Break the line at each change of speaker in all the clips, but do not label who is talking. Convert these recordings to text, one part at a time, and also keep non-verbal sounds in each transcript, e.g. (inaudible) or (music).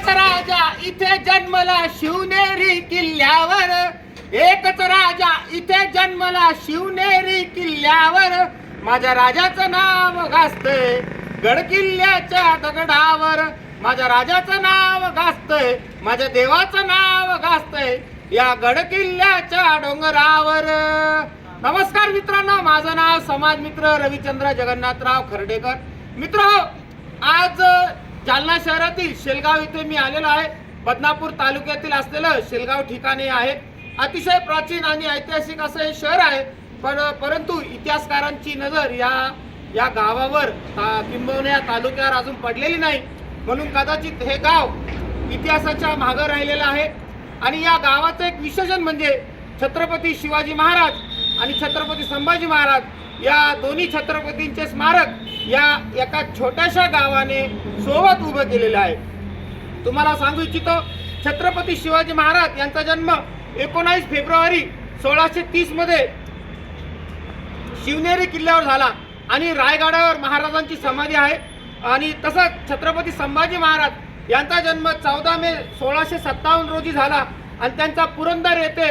एकच राजा इथे जन्मला शिवनेरी किल्ल्यावर. एकच राजा इथे जन्मला शिवनेरी किल्ल्यावर. माझ्या राजाचं नाव गाजतंय गड किल्ल्याच्या दगडावर. माझ्या राजाचं नाव गाजतंय माझ्या देवाचं नाव गाजतंय या गड किल्ल्याच्या डोंगरावर. नमस्कार मित्रांनो माझं नाव समाज मित्र रविचंद्र जगन्नाथराव खर्डेकर. मित्र हो, आज जालना शहरातील शेलगाव इथे मी आलेलो आहे. बदनापूर तालुक्यातील असलेलं शेलगाव ठिकाणी आहे. अतिशय प्राचीन आणि ऐतिहासिक असं हे शहर आहे. पण परंतु इतिहासकारांची नजर या या गावावर ता- या तालुक्यावर अजून पडलेली नाही. म्हणून कदाचित हे गाव इतिहासाच्या मागं राहिलेलं आहे. आणि या गावाचं एक विशेषण म्हणजे छत्रपती शिवाजी महाराज आणि छत्रपती संभाजी महाराज या दोन्ही छत्रपतींचे स्मारक या एका छोट्याशा गावाने सोबत उभं केलेलं आहे. तुम्हाला सांगू इच्छितो छत्रपती शिवाजी महाराज यांचा जन्म एकोणावीस फेब्रुवारी सोळाशे तीसमध्ये शिवनेरी किल्ल्यावर झाला. आणि रायगडावर महाराजांची समाधी आहे. आणि तसंच छत्रपती संभाजी महाराज यांचा जन्म चौदा मे सोळाशे सत्तावन्न रोजी झाला. आणि त्यांचा पुरंदर येथे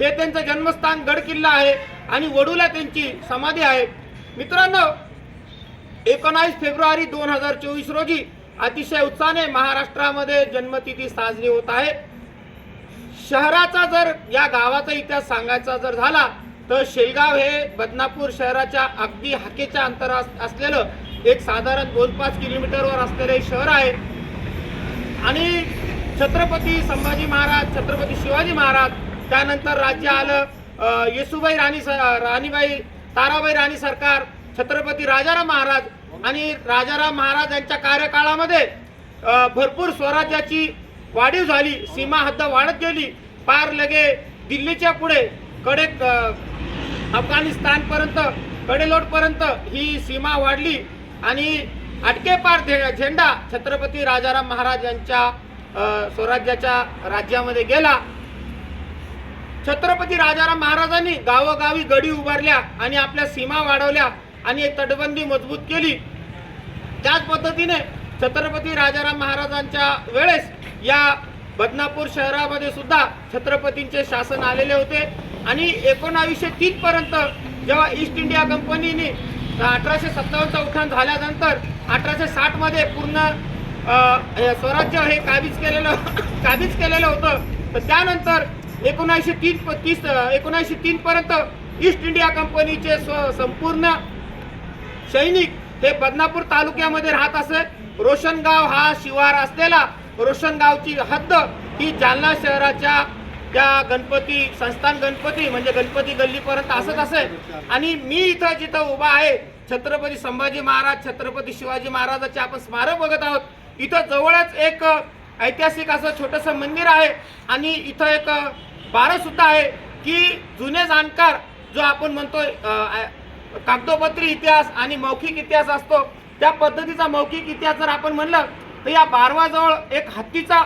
हे त्यांचं जन्मस्थान गड किल्ला आहे. आणि वडूला त्यांची समाधी आहे. मित्रांनो एकोणावीस फेब्रुवारी दोन हजार चोवीस रोजी अतिशय उत्साहाने महाराष्ट्रामध्ये जन्मतिथी साजरी होत आहे. शहराचा जर या गावाचा इतिहास सांगायचा जर झाला तर शेलगाव हे बदनापूर शहराच्या अगदी हाकेच्या अंतरात असलेलं एक साधारण दोन पाच किलोमीटरवर असलेलं शहर आहे. आणि छत्रपती संभाजी महाराज छत्रपती शिवाजी महाराज त्यानंतर राज्य आलं येसुबाई राणी स- राणीबाई ताराबाई राणी सरकार छत्रपती राजाराम महाराज आणि राजाराम महाराज यांच्या कार्यकाळामध्ये भरपूर स्वराज्याची वाढीव झाली सीमा हद्द वाढत गेली. पार लगे दिल्लीच्या पुढे कडे अफगाणिस्तानपर्यंत कडेलोटपर्यंत ही सीमा वाढली आणि अटकेपार झे- झेंडा छत्रपती राजाराम महाराज यांच्या स्वराज्याच्या राज्यामध्ये गेला. छत्रपती राजाराम महाराजांनी गावोगावी गडी उभारल्या आणि आपल्या सीमा वाढवल्या. आणि तटबंदी मजबूत केली. त्याच पद्धतीने छत्रपती राजाराम महाराजांच्या वेळेस या बदनापूर शहरामध्ये सुद्धा छत्रपतींचे शासन आलेले होते. आणि एकोणावीसशे तीन पर्यंत जेव्हा ईस्ट इंडिया कंपनीने अठराशे सत्तावन्नचा उठाण झाल्यानंतर अठराशे साठमध्ये पूर्ण स्वराज्य हे काबीज केलेलं (coughs) काबीज केलेलं होतं. तर त्यानंतर एकोणीसशे तीन तीस एकोणीसशे तीनपर्यंत ईस्ट इंडिया कंपनीचे स्व संपूर्ण सैनिक हे बदनापूर तालुक्यामध्ये राहत असे. रोशनगाव हा शिवार असलेला रोशनगावची हद्द ही जालना शहराच्या त्या गणपती संस्थान गणपती म्हणजे गणपती गल्लीपर्यंत असत असे. आणि मी इथं जिथं उभा आहे छत्रपती संभाजी महाराज छत्रपती शिवाजी महाराजाचे आपण स्मारक बघत आहोत. इथं जवळच एक ऐतिहासिक असं छोटंसं मंदिर आहे. आणि इथं एक बारसुद्धा आहे की जुने जाणकार जो आपण म्हणतो कागदोपत्री इतिहास आणि मौखिक इतिहास असतो. त्या पद्धतीचा मौखिक इतिहास जर आपण म्हणलं तर या बारवाजवळ एक हत्तीचा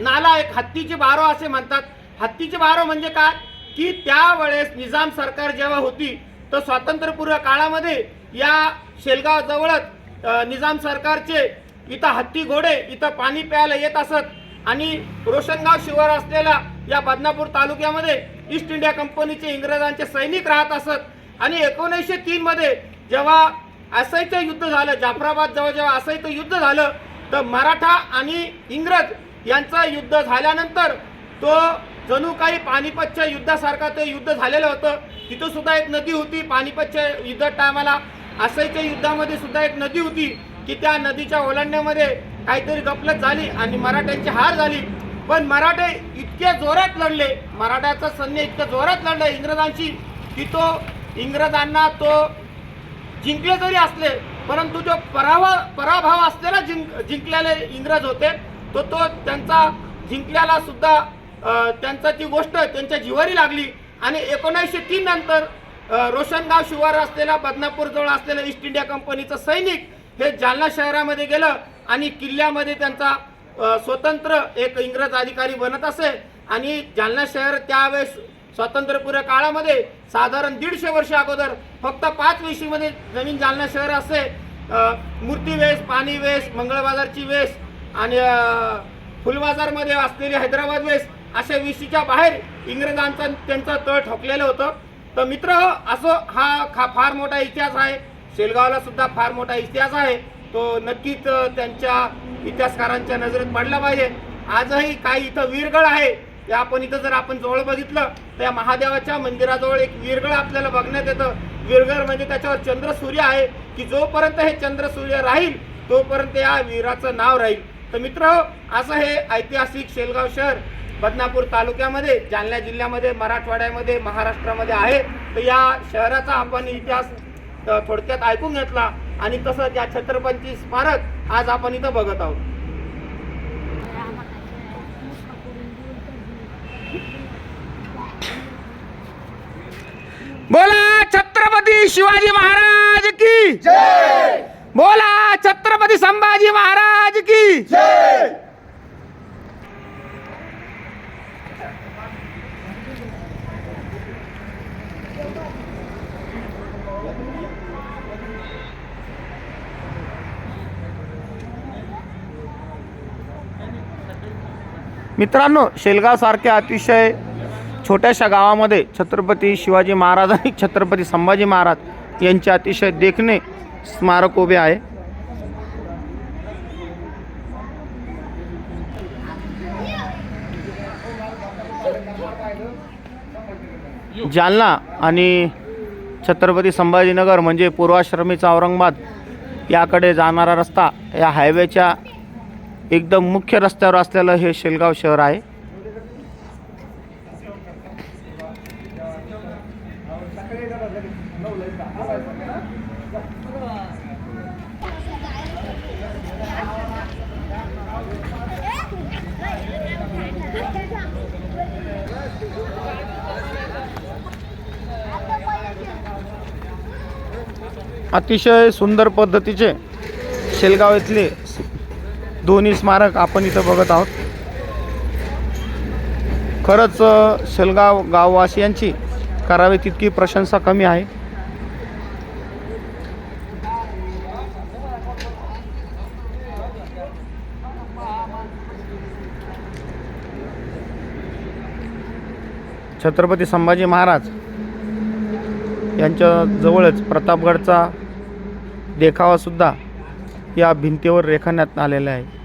नाला एक हत्तीचे बारो असे म्हणतात. हत्तीचे बारो म्हणजे काय? की त्यावेळेस निजाम सरकार जेव्हा होती तर स्वातंत्र्यपूर्व काळामध्ये या शेलगावजवळच निजाम सरकारचे इथं हत्ती घोडे इथं पाणी प्यायला येत असत. आणि रोशनगाव शिवार असलेल्या या बदनापूर तालुक्यामध्ये ईस्ट इंडिया कंपनीचे इंग्रजांचे सैनिक राहत असत. आणि एकोणीसशे तीन मध्ये जेव्हा आसाईचं युद्ध झालं जाफराबाद जवळ जेव्हा आसाईचं युद्ध झालं तर मराठा आणि इंग्रज यांचं युद्ध झाल्यानंतर तो जणू काही पानिपतच्या युद्धासारखा ते युद्ध झालेलं होतं. तिथं सुद्धा एक नदी होती पानिपतच्या युद्ध टायमाला आसाईच्या युद्धामध्ये सुद्धा एक नदी होती की त्या नदीच्या ओलांडण्यामध्ये काहीतरी गपलत झाली आणि मराठ्यांची हार झाली. पण मराठे इतक्या जोरात लढले मराठ्याचं सैन्य इतकं जोरात लढलं इंग्रजांशी की तो इंग्रजांना तो जिंकले जरी असले परंतु जो पराभव पराभव असलेला जिंक जिंकलेले इंग्रज होते तो तो त्यांचा जिंकल्याला सुद्धा त्यांचा ती गोष्ट त्यांच्या जिवारी लागली. आणि एकोणीसशे तीन नंतर रोशनगाव शिवार असलेला बदनापूरजवळ असलेलं ईस्ट इंडिया कंपनीचं सैनिक हे जालना शहरामध्ये गेलं आणि किल्ल्यामध्ये त्यांचा स्वतंत्र एक इंग्रज अधिकारी बनत असे. आणि जालना शहर त्यावेळेस स्वातंत्र्यपूर्व काळामध्ये साधारण दीडशे वर्ष अगोदर फक्त पाच वेशीमध्ये जमीन जालना शहर असे मूर्ती वेस पाणी वेस मंगळबाजारची वेस आणि फुलबाजारमध्ये असलेली हैदराबाद वेस अशा विशीच्या बाहेर इंग्रजांचा त्यांचा तळ ठोकलेलं होतं. तर मित्र असं हा खा फार मोठा इतिहास आहे. शेलगावला सुद्धा फार मोठा इतिहास आहे. तो नक्कीच त्यांच्या इतिहासकारांच्या नजरेत पडला पाहिजे. आजही काही इथं वीरगळ आहे. ते आपण इथं जर आपण जवळ बघितलं तर या महादेवाच्या मंदिराजवळ एक वीरगळ आपल्याला बघण्यात येतं. विरगळ म्हणजे त्याच्यावर चंद्र सूर्य आहे की जोपर्यंत हे चंद्र सूर्य राहील तोपर्यंत या वीराचं नाव राहील. तर मित्र असं हे ऐतिहासिक शेलगाव शहर बदनापूर तालुक्यामध्ये जालना जिल्ह्यामध्ये मराठवाड्यामध्ये महाराष्ट्रामध्ये आहे. तर या शहराचा आपण इतिहास थोडक्यात ऐकून घेतला आणि तसंच या छत्रपती स्मारक आज आपण इथं बघत आहोत बोला छत्रपती शिवाजी महाराज की। बोला छत्रपती संभाजी महाराज की। मित्रांनो शेलगाव सारख्या अतिशय छोट्याशा गावामध्ये छत्रपती शिवाजी महाराज आणि छत्रपती संभाजी महाराज यांचे अतिशय देखणे स्मारक उभे आहे. जालना आणि छत्रपती संभाजीनगर म्हणजे पूर्वाश्रमीचा औरंगाबाद याकडे जाणारा रस्ता या हायवेच्या एकदम मुख्य रस्त्यावर असलेलं हे शेलगाव शहर आहे. अतिशय सुंदर पद्धतीचे शेलगाव इथले दोन्ही स्मारक आपण इथं बघत आहोत. खरंच शेलगाव गाववासियांची करावी तितकी प्रशंसा कमी आहे. छत्रपती संभाजी महाराज यांच्या जवळच प्रतापगडचा देखावासुद्धा या भिंतीवर रेखाण्यात आलेला आहे.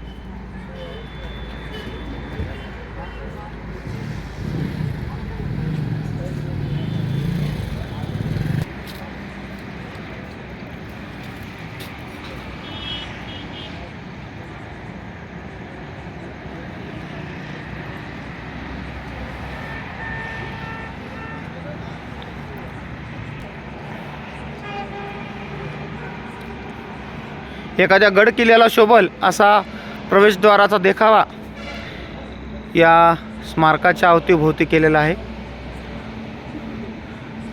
एखाद्या गड किल्ल्याला शोभल असा प्रवेशद्वाराचा देखावा या स्मारकाच्या अवतीभोवती केलेला आहे.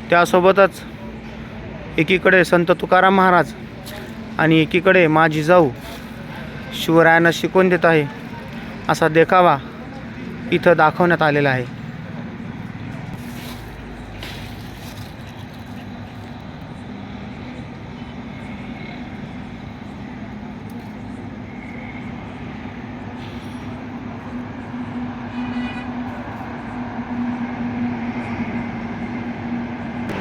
त्यासोबतच एकीकडे संत तुकाराम महाराज आणि एकीकडे मा जिजाऊ शिवरायांना शिकवून देत आहे असा देखावा इथं दाखवण्यात आलेला आहे.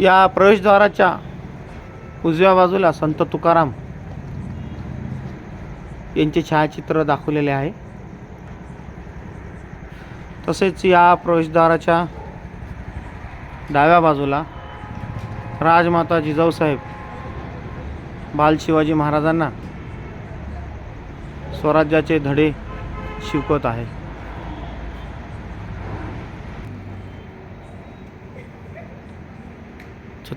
या प्रवेशद्वाराच्या उजव्या बाजूला संत तुकाराम यांचे छायाचित्र दाखवलेले आहे. तसेच या प्रवेशद्वाराच्या डाव्या बाजूला राजमाता जिजाऊसाहेब बाल शिवाजी महाराजांना स्वराज्याचे धडे शिकवत आहे.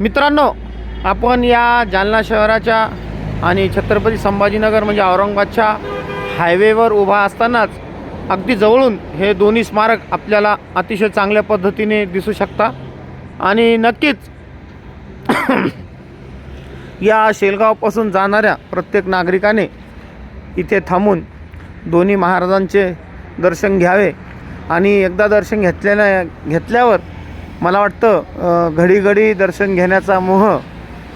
मित्रांनो आपण या जालना शहराच्या आणि छत्रपती संभाजीनगर म्हणजे औरंगाबादच्या हायवेवर उभा असतानाच अगदी जवळून हे दोन्ही स्मारक आपल्याला अतिशय चांगल्या पद्धतीने दिसू शकता. आणि नक्कीच (clears throat) या शेलगावपासून जाणाऱ्या प्रत्येक नागरिकाने इथे थांबून दोन्ही महाराजांचे दर्शन घ्यावे आणि एकदा दर्शन घेतल्यानं घेतल्यावर मला वाटतं घडीघडी घडी घडी दर्शन घेण्याचा मोह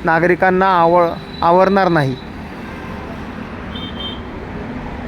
नागरिकांना आवड आवरणार नाही.